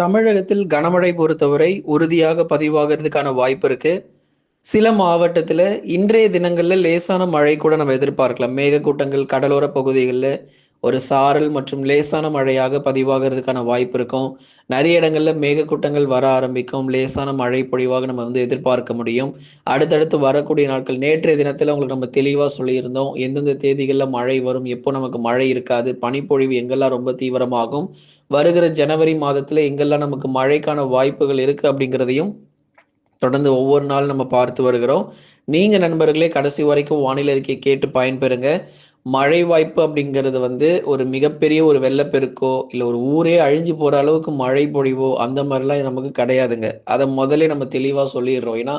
தமிழகத்தில் கனமழை பொறுத்தவரை உறுதியாக பதிவாகிறதுக்கான வாய்ப்பு இருக்கு. சில மாவட்டத்தில் இன்றைய தினங்களில் லேசான மழை கூட நம்ம எதிர்பார்க்கலாம். மேகக்கூட்டங்கள் கடலோர பகுதிகளில் ஒரு சாரல் மற்றும் லேசான மழையாக பதிவாகிறதுக்கான வாய்ப்பு இருக்கும். நிறைய இடங்களில் மேகக்கூட்டங்கள் வர ஆரம்பிக்கும். லேசான மழை பொழிவாக நம்ம வந்து எதிர்பார்க்க முடியும். அடுத்தடுத்து வரக்கூடிய நாட்கள் நேற்றைய தினத்தில் உங்களுக்கு நம்ம தெளிவாக சொல்லியிருந்தோம். எந்தெந்த தேதிகளில் மழை வரும், எப்போ நமக்கு மழை இருக்காது, பனிப்பொழிவு எங்கெல்லாம் ரொம்ப தீவிரமாகும், வருகிற ஜனவரி மாதத்தில் எங்கெல்லாம் நமக்கு மழைக்கான வாய்ப்புகள் இருக்கு அப்படிங்கிறதையும் தொடர்ந்து ஒவ்வொரு நாள் நம்ம பார்த்து வருகிறோம். நீங்கள் நண்பர்களே கடைசி வரைக்கும் வானிலை அறிக்கையை கேட்டு பயன்பெறுங்க. மழை வாய்ப்பு அப்படிங்கிறது வந்து ஒரு மிகப்பெரிய ஒரு வெள்ளப்பெருக்கோ, இல்லை ஒரு ஊரே அழிஞ்சு போற அளவுக்கு மழை பொழிவோ அந்த மாதிரிலாம் நமக்கு கிடையாதுங்க. அதை முதலே நம்ம தெளிவா சொல்லிடுறோம் ஏன்னா,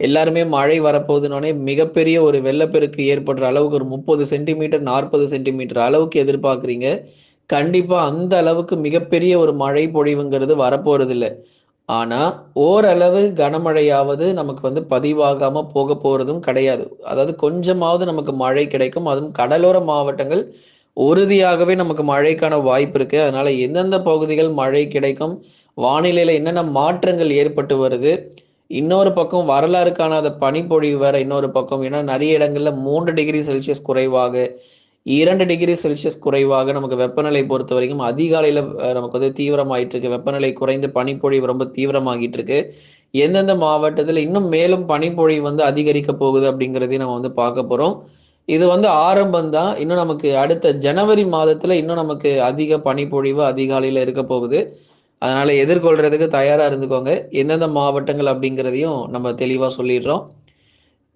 எல்லாருமே மழை வரப்போகுதுனோடனே மிகப்பெரிய ஒரு வெள்ளப்பெருக்கு ஏற்படுற அளவுக்கு ஒரு 30 சென்டிமீட்டர், 40 சென்டிமீட்டர் அளவுக்கு எதிர்பார்க்குறீங்க. கண்டிப்பா அந்த அளவுக்கு மிகப்பெரிய ஒரு மழை பொழிவுங்கிறது இல்லை ஆனால் ஓரளவு கனமழையாவது நமக்கு வந்து பதிவாகாமல் போக போகிறதும் கிடையாது. அதாவது கொஞ்சமாவது நமக்கு மழை கிடைக்கும். அதுவும் கடலோர மாவட்டங்கள் உறுதியாகவே நமக்கு மழைக்கான வாய்ப்பு இருக்குது அதனால் எந்தெந்த பகுதிகள் மழை கிடைக்கும், வானிலையில் என்னென்ன மாற்றங்கள் ஏற்பட்டு வருது, இன்னொரு பக்கம் வரலாறு காணாத பனிப்பொழிவு வேற இன்னொரு பக்கம். ஏன்னா, நிறைய இடங்களில் மூன்று டிகிரி செல்சியஸ் குறைவாக, இரண்டு டிகிரி செல்சியஸ் குறைவாக நமக்கு வெப்பநிலை பொறுத்தவரைக்கும் அதிகாலையில அதிகாலையில் நமக்கு வந்து தீவிரமாயிட்டு இருக்கு. வெப்பநிலை குறைந்து பனிப்பொழிவு ரொம்ப தீவிரமாகிட்டு இருக்கு. எந்தெந்த மாவட்டத்தில் இன்னும் மேலும் பனிப்பொழிவு வந்து அதிகரிக்க போகுது அப்படிங்கிறதையும் நம்ம வந்து பார்க்க போறோம். இது வந்து ஆரம்பம் தான். இன்னும் நமக்கு அடுத்த ஜனவரி மாதத்துல இன்னும் நமக்கு அதிக பனிப்பொழிவு அதிகாலையில இருக்க போகுது. அதனால எதிர்கொள்றதுக்கு தயாரா இருந்துக்கோங்க. எந்தெந்த மாவட்டங்கள் அப்படிங்கிறதையும் நம்ம தெளிவா சொல்லிடுறோம்.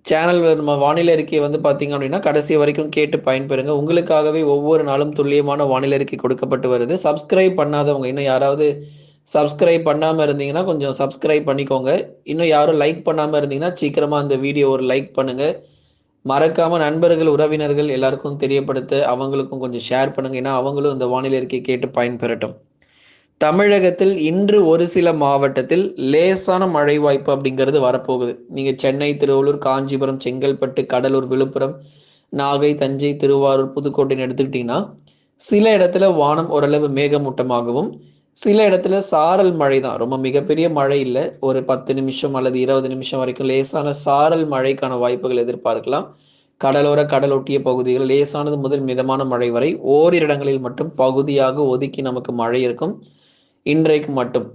சேனல் நம்ம வானிலை அறிக்கையை வந்து பார்த்தீங்க அப்படின்னா, கடைசி வரைக்கும் கேட்டு பயன்பெறுங்க. உங்களுக்காகவே ஒவ்வொரு நாளும் துல்லியமான வானிலை அறிக்கை கொடுக்கப்பட்டு வருது. சப்ஸ்கிரைப் பண்ணாதவங்க இன்னும் யாராவது சப்ஸ்கிரைப் பண்ணாமல் இருந்தீங்கன்னா, கொஞ்சம் சப்ஸ்கிரைப் பண்ணிக்கோங்க. இன்னும் யாரும் லைக் பண்ணாமல் இருந்தீங்கன்னா, சீக்கிரமாக அந்த வீடியோ ஒரு லைக் பண்ணுங்க. மறக்காமல் நண்பர்கள், உறவினர்கள் எல்லாருக்கும் தெரியப்படுத்த அவங்களுக்கும் கொஞ்சம் ஷேர் பண்ணுங்க. ஏன்னா, அவங்களும் இந்த வானிலை அறிக்கைய கேட்டு பயன்பெறட்டும். தமிழகத்தில் இன்று ஒரு சில மாவட்டத்தில் லேசான மழை வாய்ப்பு அப்படிங்கிறது வரப்போகுது. நீங்க சென்னை, திருவள்ளூர், காஞ்சிபுரம், செங்கல்பட்டு, கடலூர், விழுப்புரம், நாகை, தஞ்சை, திருவாரூர், புதுக்கோட்டைன்னு எடுத்துக்கிட்டீங்கன்னா, சில இடத்துல வானம் ஓரளவு மேகமூட்டமாகவும், சில இடத்துல சாரல் மழை தான். ரொம்ப மிகப்பெரிய மழை இல்லை ஒரு 10 நிமிஷம் அல்லது 20 நிமிஷம் வரைக்கும் லேசான சாரல் மழைக்கான வாய்ப்புகள் எதிர்பார்க்கலாம். கடலோர, கடலொட்டிய பகுதிகள் லேசானது முதல் மிதமான மழை வரை ஓரிரு இடங்களில் மட்டும் பகுதியாக ஒதுக்கி நமக்கு மழை இருக்கும். இன்றைக்கு மட்டும்.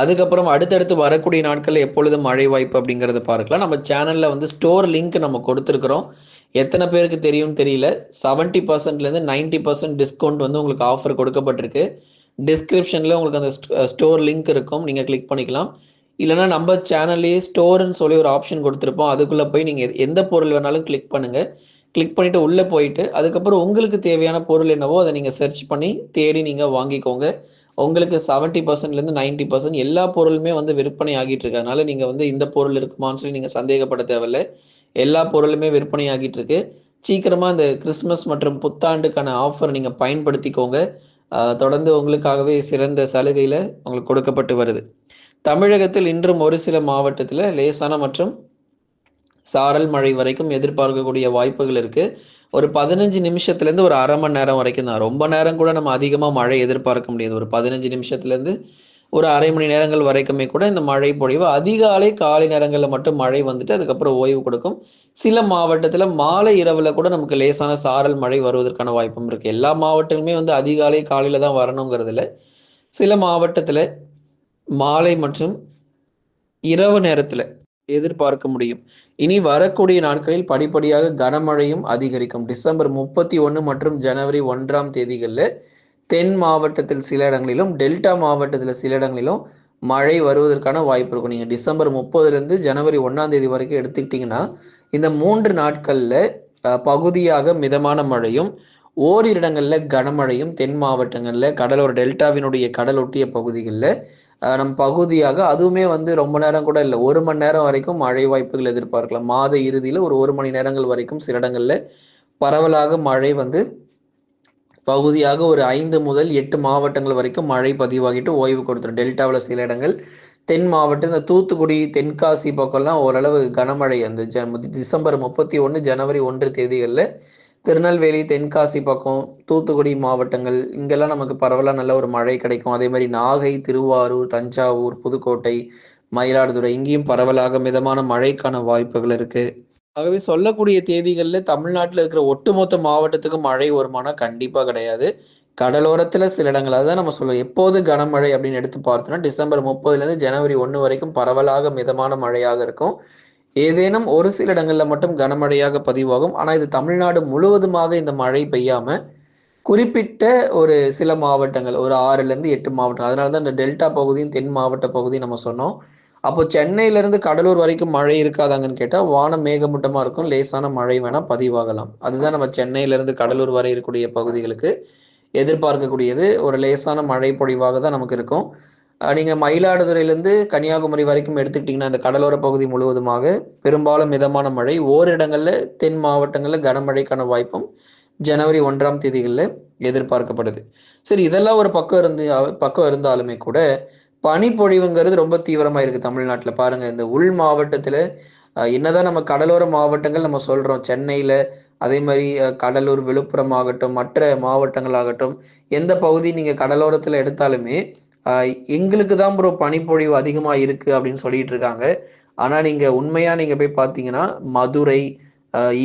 அதுக்கப்புறம் அடுத்தடுத்து வரக்கூடிய நாட்களில் எப்பொழுது மழை வாய்ப்பு அப்படிங்கிறத பார்க்கலாம். நம்ம சேனலில் வந்து ஸ்டோர் லிங்க் நம்ம கொடுத்துருக்குறோம் எத்தனை பேருக்கு தெரியும்னு தெரியல. செவன்ட்டி பர்சன்ட்லேருந்து நைன்ட்டி பர்சன்ட் டிஸ்கவுண்ட் வந்து உங்களுக்கு ஆஃபர் கொடுக்கப்பட்டிருக்கு. டிஸ்கிரிப்ஷனில் உங்களுக்கு அந்த ஸ்ட் ஸ்டோர் லிங்க் இருக்கும். நீங்கள் கிளிக் பண்ணிக்கலாம். இல்லைனா நம்ம சேனல்லையே ஸ்டோர்ன்னு சொல்லி ஒரு ஆப்ஷன் கொடுத்துருப்போம் அதுக்குள்ளே போய் நீங்கள் எந்த பொருள் வேணாலும் கிளிக் பண்ணுங்கள் கிளிக் பண்ணிட்டு உள்ளே போயிட்டு, அதுக்கப்புறம் உங்களுக்கு தேவையான பொருள் என்னவோ அதை நீங்கள் சர்ச் பண்ணி தேடி நீங்கள் வாங்கிக்கோங்க. உங்களுக்கு செவன்ட்டி பர்சன்ட்லேருந்து நைன்ட்டி பர்சன்ட் எல்லா பொருளுமே வந்து விற்பனை ஆகிட்டு இருக்கிறதுனால நீங்கள் நீங்க வந்து இந்த பொருள் இருக்குமான்னு சொல்லி நீங்க சந்தேகப்பட தேவையில்ல. எல்லா பொருளுமே விற்பனை ஆகிட்டு இருக்கு. சீக்கிரமா இந்த கிறிஸ்மஸ் மற்றும் புத்தாண்டுக்கான ஆஃபர் நீங்க பயன்படுத்திக்கோங்க. தொடர்ந்து உங்களுக்காகவே சிறந்த சலுகையில உங்களுக்கு கொடுக்கப்பட்டு வருது. தமிழகத்தில் இன்றும் ஒரு சில மாவட்டத்தில் லேசான மற்றும் சாரல் மழை வரைக்கும் எதிர்பார்க்கக்கூடிய வாய்ப்புகள் இருக்கு. ஒரு 15 நிமிஷத்துலேருந்து ஒரு அரை மணி நேரம் வரைக்கும் தான். ரொம்ப நேரம் கூட நம்ம அதிகமாக மழை எதிர்பார்க்க முடியாது. ஒரு 15 நிமிஷத்துலேருந்து ஒரு அரை மணி நேரங்கள் வரைக்குமே கூட இந்த மழை பொழிவு அதிகாலை, காலை நேரங்களில் மட்டும் மழை வந்துட்டு அதுக்கப்புறம் ஓய்வு கொடுக்கும். சில மாவட்டத்தில் மாலை, இரவில் கூட நமக்கு லேசான சாரல் மழை வருவதற்கான வாய்ப்பும் இருக்குது எல்லா மாவட்டங்களுமே வந்து அதிகாலை, காலையில் தான் வரணுங்கிறது சில மாவட்டத்தில் மாலை மற்றும் இரவு நேரத்தில் எதிர்பார்க்க முடியும். இனி வரக்கூடிய நாட்களில் படிப்படியாக கனமழையும் அதிகரிக்கும். டிசம்பர் 31 மற்றும் ஜனவரி ஒன்றாம் தேதிகளில் தென் மாவட்டத்தில் சில இடங்களிலும், டெல்டா மாவட்டத்தில் சில இடங்களிலும் மழை வருவதற்கான வாய்ப்பு இருக்கும். நீங்கள் டிசம்பர் 30லேருந்து ஜனவரி ஒன்றாம் தேதி வரைக்கும் எடுத்துக்கிட்டிங்கன்னா இந்த மூன்று நாட்களில் பகுதியாக மிதமான மழையும், ஓரிரு இடங்களில் கனமழையும் தென் மாவட்டங்களில் கடலோர டெல்டாவினுடைய கடலொட்டிய பகுதிகளில் நம் பகுதியாக அதுவுமே வந்து ரொம்ப நேரம் கூட இல்லை ஒரு மணி நேரம் வரைக்கும் மழை வாய்ப்புகள் எதிர்பார்க்கலாம். மாத இறுதியில் ஒரு ஒரு மணி நேரங்கள் வரைக்கும் சில இடங்களில் பரவலாக மழை வந்து பகுதியாக ஒரு ஐந்து முதல் எட்டு மாவட்டங்கள் வரைக்கும் மழை பதிவாகிட்டு ஓய்வு கொடுத்துரும். டெல்டாவில் சில இடங்கள், தென் மாவட்டம் இந்த தூத்துக்குடி, தென்காசி பக்கம்லாம் ஓரளவு கனமழை அந்த ஜ டிசம்பர் 31, ஜனவரி ஒன்று தேதிகளில் திருநெல்வேலி தென்காசி பக்கம் தூத்துக்குடி மாவட்டங்கள் இங்கெல்லாம் நமக்கு பரவலாக நல்ல ஒரு மழை கிடைக்கும். அதே மாதிரி நாகை திருவாரூர் தஞ்சாவூர் புதுக்கோட்டை மயிலாடுதுறை இங்கேயும் பரவலாக மிதமான மழைக்கான வாய்ப்புகள் இருக்கு. ஆகவே சொல்லக்கூடிய தேதிகளில் தமிழ்நாட்டில் இருக்கிற ஒட்டுமொத்த மாவட்டத்துக்கு மழை வருமானா கண்டிப்பாக கிடையாது. கடலோரத்தில் சில இடங்கள் அதுதான் நம்ம சொல்லுவோம் எப்போது கனமழை அப்படின்னு எடுத்து பார்த்தோம்னா டிசம்பர் முப்பதுலேருந்து ஜனவரி ஒன்று வரைக்கும் பரவலாக மிதமான மழையாக இருக்கும். ஏதேனும் ஒரு சில இடங்களில் மட்டும் கனமழையாக பதிவாகும். ஆனால் இது தமிழ்நாடு முழுவதுமாக இந்த மழை பெய்யாமல் குறிப்பிட்ட ஒரு சில மாவட்டங்கள் ஒரு ஆறுலேருந்து எட்டு மாவட்டம் அதனால தான் இந்த டெல்டா பகுதியும் தென் மாவட்ட பகுதியும் நம்ம சொன்னோம். அப்போ சென்னையிலேருந்து கடலூர் வரைக்கும் மழை இருக்காதாங்கன்னு கேட்டால் வானம் மேகமூட்டமாக இருக்கும் லேசான மழை வேணால் பதிவாகலாம். அதுதான் நம்ம சென்னையிலேருந்து கடலூர் வரை இருக்கக்கூடிய பகுதிகளுக்கு எதிர்பார்க்கக்கூடியது. ஒரு லேசான மழை பொழிவாக தான் நமக்கு இருக்கும். நீங்கள் மயிலாடுதுறையிலேருந்து கன்னியாகுமரி வரைக்கும் எடுத்துக்கிட்டிங்கன்னா இந்த கடலோர பகுதி முழுவதுமாக பெரும்பாலும் மிதமான மழை. ஓரிடங்களில் தென் மாவட்டங்களில் கனமழைக்கான வாய்ப்பும் ஜனவரி ஒன்றாம் தேதிகளில் எதிர்பார்க்கப்படுது. சரி இதெல்லாம் ஒரு பக்கம் இருந்து பக்கம் இருந்தாலுமே கூட பனிப்பொழிவுங்கிறது ரொம்ப தீவிரமாக இருக்குது தமிழ்நாட்டில். பாருங்கள் இந்த உள் மாவட்டத்தில் என்னதான் நம்ம கடலோர மாவட்டங்கள் நம்ம சொல்கிறோம் சென்னையில் அதே மாதிரி கடலூர் விழுப்புரம் ஆகட்டும் மற்ற மாவட்டங்கள் ஆகட்டும் எந்த பகுதி நீங்கள் கடலோரத்தில் எடுத்தாலுமே எங்களுக்கு தான் ப்ரோ பனிப்பொழிவு அதிகமாக இருக்குது அப்படின்னு சொல்லிட்டு இருக்காங்க. ஆனால் நீங்கள் உண்மையாக நீங்கள் போய் பார்த்தீங்கன்னா மதுரை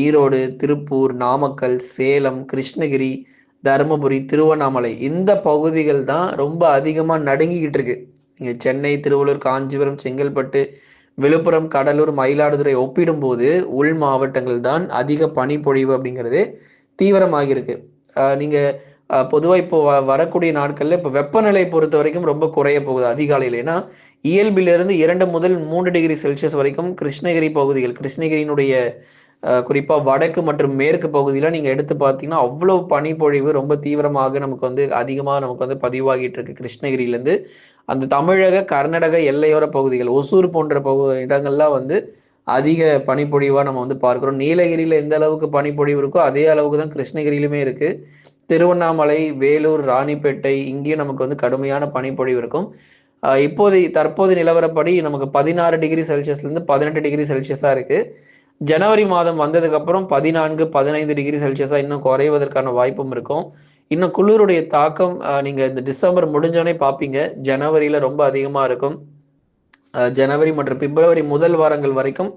ஈரோடு திருப்பூர் நாமக்கல் சேலம் கிருஷ்ணகிரி தருமபுரி திருவண்ணாமலை இந்த பகுதிகள் தான் ரொம்ப அதிகமாக நடுங்கிக்கிட்டு இருக்கு. இங்கே சென்னை திருவள்ளூர் காஞ்சிபுரம் செங்கல்பட்டு விழுப்புரம் கடலூர் மயிலாடுதுறை ஒப்பிடும்போது உள் மாவட்டங்கள் தான் அதிக பனிப்பொழிவு அப்படிங்கிறது தீவிரமாகிருக்கு நீங்கள் பொதுவாக இப்போ வரக்கூடிய நாட்களில் இப்போ வெப்பநிலை பொறுத்த வரைக்கும் ரொம்ப குறைய போகுது அதிகாலையில். ஏன்னா இயல்பிலிருந்து இரண்டு முதல் மூன்று டிகிரி செல்சியஸ் வரைக்கும் கிருஷ்ணகிரி பகுதிகள் கிருஷ்ணகிரியினுடைய குறிப்பாக வடக்கு மற்றும் மேற்கு பகுதியில் நீங்கள் எடுத்து பார்த்தீங்கன்னா அவ்வளோ பனிப்பொழிவு ரொம்ப தீவிரமாக நமக்கு வந்து அதிகமாக நமக்கு வந்து பதிவாகிட்டு இருக்கு கிருஷ்ணகிரியிலேருந்து. அந்த தமிழக கர்நாடக எல்லையோர பகுதிகள் ஒசூர் போன்ற பகு இடங்கள்லாம் வந்து அதிக பனிப்பொழிவாக நம்ம வந்து பார்க்குறோம். நீலகிரியில் எந்த அளவுக்கு பனிப்பொழிவு இருக்கோ அதே அளவுக்கு தான் கிருஷ்ணகிரியிலுமே இருக்குது திருவண்ணாமலை வேலூர் ராணிப்பேட்டை இங்கேயும் நமக்கு வந்து கடுமையான பனிப்பொழிவு இருக்கும். இப்போது தற்போது நிலவரப்படி நமக்கு பதினாறு டிகிரி செல்சியஸ்லேருந்து பதினெட்டு டிகிரி செல்சியஸாக இருக்குது ஜனவரி மாதம் வந்ததுக்கப்புறம் பதினான்கு பதினைந்து டிகிரி செல்சியஸாக இன்னும் குறைவதற்கான வாய்ப்பும் இருக்கும். இன்னும் குளிருடைய தாக்கம் நீங்கள் இந்த டிசம்பர் முடிஞ்சோடனே பார்ப்பீங்க ஜனவரியில் ரொம்ப அதிகமாக இருக்கும். ஜனவரி மற்றும் பிப்ரவரி முதல் வாரங்கள் வரைக்கும்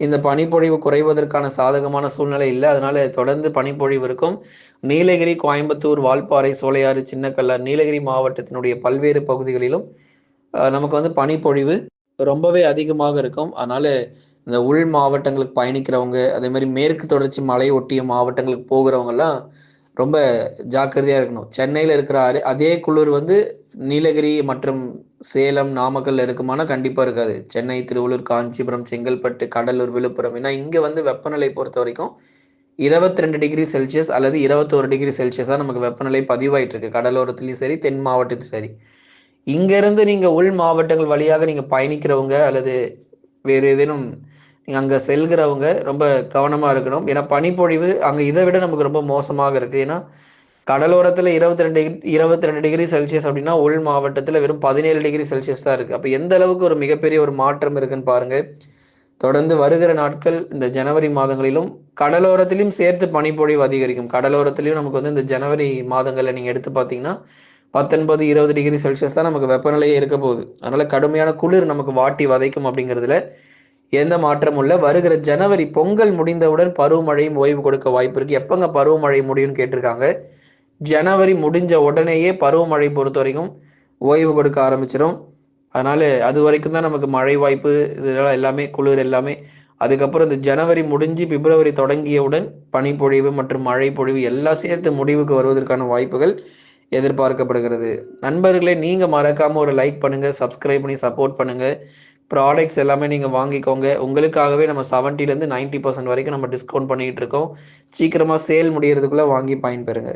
இந்த பனிப்பொழிவு குறைவதற்கான சாதகமான சூழ்நிலை இல்லை. அதனால தொடர்ந்து பனிப்பொழிவு இருக்கும். நீலகிரி கோயம்புத்தூர் வால்பாறை சோலையாறு சின்னக்கல்லார் நீலகிரி மாவட்டத்தினுடைய பல்வேறு பகுதிகளிலும் நமக்கு வந்து பனிப்பொழிவு ரொம்பவே அதிகமாக இருக்கும். அதனால இந்த உள் மாவட்டங்களுக்கு பயணிக்கிறவங்க அதே மாதிரி மேற்கு தொடர்ச்சி மலை ஒட்டிய மாவட்டங்களுக்கு போகிறவங்கெல்லாம் ரொம்ப ஜாக்கிரதையாக இருக்கணும். சென்னையில் இருக்கிற அதே குளிர் வந்து நீலகிரி மற்றும் சேலம் நாமக்கல் இருக்குமானா கண்டிப்பாக இருக்காது. சென்னை திருவள்ளூர் காஞ்சிபுரம் செங்கல்பட்டு கடலூர் விழுப்புரம். ஏன்னா இங்கே வந்து வெப்பநிலை பொறுத்த வரைக்கும் இருபத்தி ரெண்டு டிகிரி செல்சியஸ் அல்லது இருபத்தோரு டிகிரி செல்சியஸாக நமக்கு வெப்பநிலை பதிவாயிட்டு இருக்கு கடலோரத்துலேயும் சரி தென் மாவட்டத்துலையும் சரி. இங்கேருந்து நீங்கள் உள் மாவட்டங்கள் வழியாக நீங்கள் பயணிக்கிறவங்க அல்லது வேறு ஏதேனும் நீங்கள் அங்கே செல்கிறவங்க ரொம்ப கவனமாக இருக்கணும். ஏன்னா பனிப்பொழிவு அங்கே இதை விட நமக்கு ரொம்ப மோசமாக இருக்குது ஏன்னா கடலோரத்தில் இருபத்தி ரெண்டு இருபத்தி ரெண்டு டிகிரி செல்சியஸ் அப்படின்னா உள் மாவட்டத்தில் வெறும் பதினேழு டிகிரி செல்சியஸ் தான் இருக்குது அப்போ எந்த அளவுக்கு ஒரு மிகப்பெரிய ஒரு மாற்றம் இருக்குன்னு பாருங்கள் தொடர்ந்து வருகிற நாட்கள் இந்த ஜனவரி மாதங்களிலும் கடலோரத்திலையும் சேர்த்து பனிப்பொழிவு அதிகரிக்கும். கடலோரத்திலையும் நமக்கு வந்து இந்த ஜனவரி மாதங்களில் நீங்கள் எடுத்து பார்த்தீங்கன்னா பத்தொன்பது இருபது டிகிரி செல்சியஸ் தான் நமக்கு வெப்பநிலையே இருக்க போகுது. அதனால் கடுமையான குளிர் நமக்கு வாட்டி வதைக்கும் அப்படிங்கிறதுல எந்த மாற்றமும் இல்லை. வருகிற ஜனவரி பொங்கல் முடிந்தவுடன் பருவமழையும் ஓய்வு கொடுக்க வாய்ப்பு இருக்குது எப்போங்க பருவமழை முடியும்னு கேட்டிருக்காங்க? ஜனவரி முடிஞ்ச உடனேயே பருவமழை பொறுத்த வரைக்கும் ஓய்வு கொடுக்க ஆரம்பிச்சிடும் அதனால அது வரைக்கும் தான் நமக்கு மழை வாய்ப்பு இதெல்லாம் எல்லாமே குளிர் எல்லாமே. அதுக்கப்புறம் இந்த ஜனவரி முடிஞ்சு பிப்ரவரி தொடங்கியவுடன் பனிப்பொழிவு மற்றும் மழை பொழிவு எல்லாம் சேர்த்து முடிவுக்கு வருவதற்கான வாய்ப்புகள் எதிர்பார்க்கப்படுகிறது. நண்பர்களே நீங்கள் மறக்காமல் ஒரு லைக் பண்ணுங்கள் சப்ஸ்கிரைப் பண்ணி சப்போர்ட் பண்ணுங்கள் ப்ராடக்ட்ஸ் எல்லாமே நீங்கள் வாங்கிக்கோங்க. உங்களுக்காகவே நம்ம செவன்ட்டிலேருந்து நைன்ட்டி பர்சன்ட் வரைக்கும் நம்ம டிஸ்கவுண்ட் பண்ணிகிட்டு இருக்கோம். சீக்கிரமாக சேல் முடியறதுக்குள்ளே வாங்கி பயன்பெறுங்க.